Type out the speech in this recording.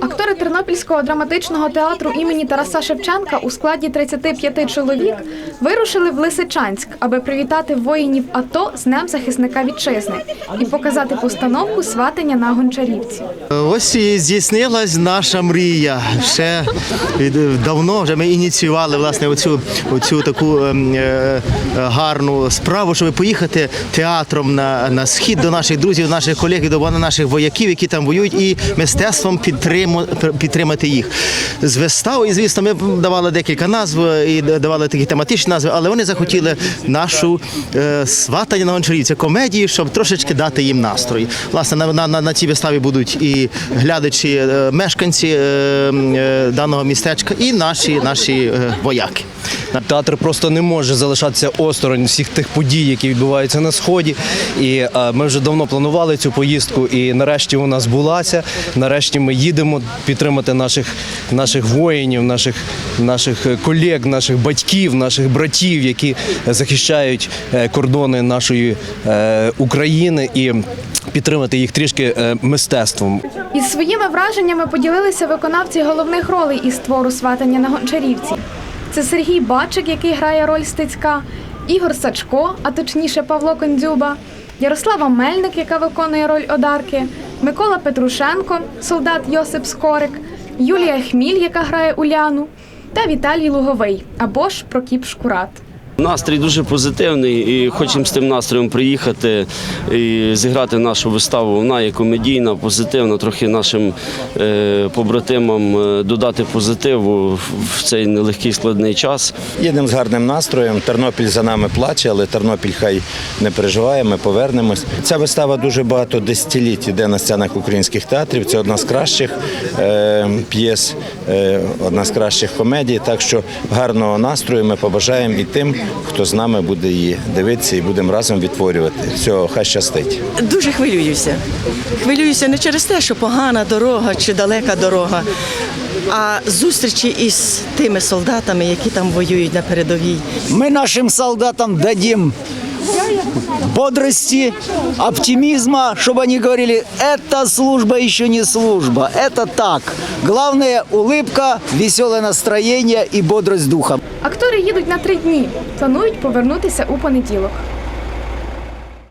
Актори Тернопільського драматичного театру імені Тараса Шевченка у складі 35 чоловік вирушили в Лисичанськ, аби привітати воїнів АТО з Днем захисника вітчизни і показати постановку сватання на гончарівці. Ось і здійснилась наша мрія. Ще давно вже ми ініціювали власне оцю, оцю таку ем, е, гарну справу, щоб поїхати театром на, на схід до наших друзів, наших колег, до наших вояків, які там воюють, і мистецтвом підтриму, підтримати їх. З виставою, звісно, ми давали декілька назв і давали такі тематичні назви, але вони захотіли нашу е, сватання на гончарівці комедії, щоб трошечки дати їм настрої. Власне, на, на, на, на цій виставі будуть і глядачі, е, мешканці е, е, даного містечка, і наші, наші е, вояки. Театр просто не може залишатися осторонь всіх тих подій, які відбуваються на сході. І е, ми вже давно планували цю поїздку, і нарешті вона збулася. Нарешті ми їдемо підтримати наших, наших воїнів, наших, наших колег, наших батьків, наших братів, які захищають е, кордони нашої е, України і підтримати їх трішки мистецтвом. Із своїми враженнями поділилися виконавці головних ролей із твору сватання на гончарівці. Це Сергій Бачик, який грає роль Стецька, Ігор Сачко, а точніше Павло Кондзюба, Ярослава Мельник, яка виконує роль Одарки, Микола Петрушенко, солдат Йосип Скорик, Юлія Хміль, яка грає Уляну, та Віталій Луговий або ж Прокіп Шкурат. Настрій дуже позитивний і хочемо з тим настроєм приїхати і зіграти нашу виставу. Вона є комедійна, позитивна, трохи нашим е, побратимам е, додати позитиву в цей нелегкий складний час. Їдемо з гарним настроєм. Тернопіль за нами плаче, але Тернопіль хай не переживає, ми повернемось. Ця вистава дуже багато десятиліть іде на сценах українських театрів. Це одна з кращих е, п'єс, одна з кращих комедій. Так що гарного настрою ми побажаємо і тим, хто з нами буде її дивитися, і будемо разом відтворювати. цього хай щастить. Дуже хвилююся. Хвилююся не через те, що погана дорога чи далека дорога, а зустрічі із тими солдатами, які там воюють на передовій. Ми нашим солдатам дадим бодрости, оптимизма, чтобы они говорили, эта служба еще не служба, это так. Главное улыбка, веселое настроение и бодрость духа. Актори їдуть на три дні. Планують повернутися у понеділок.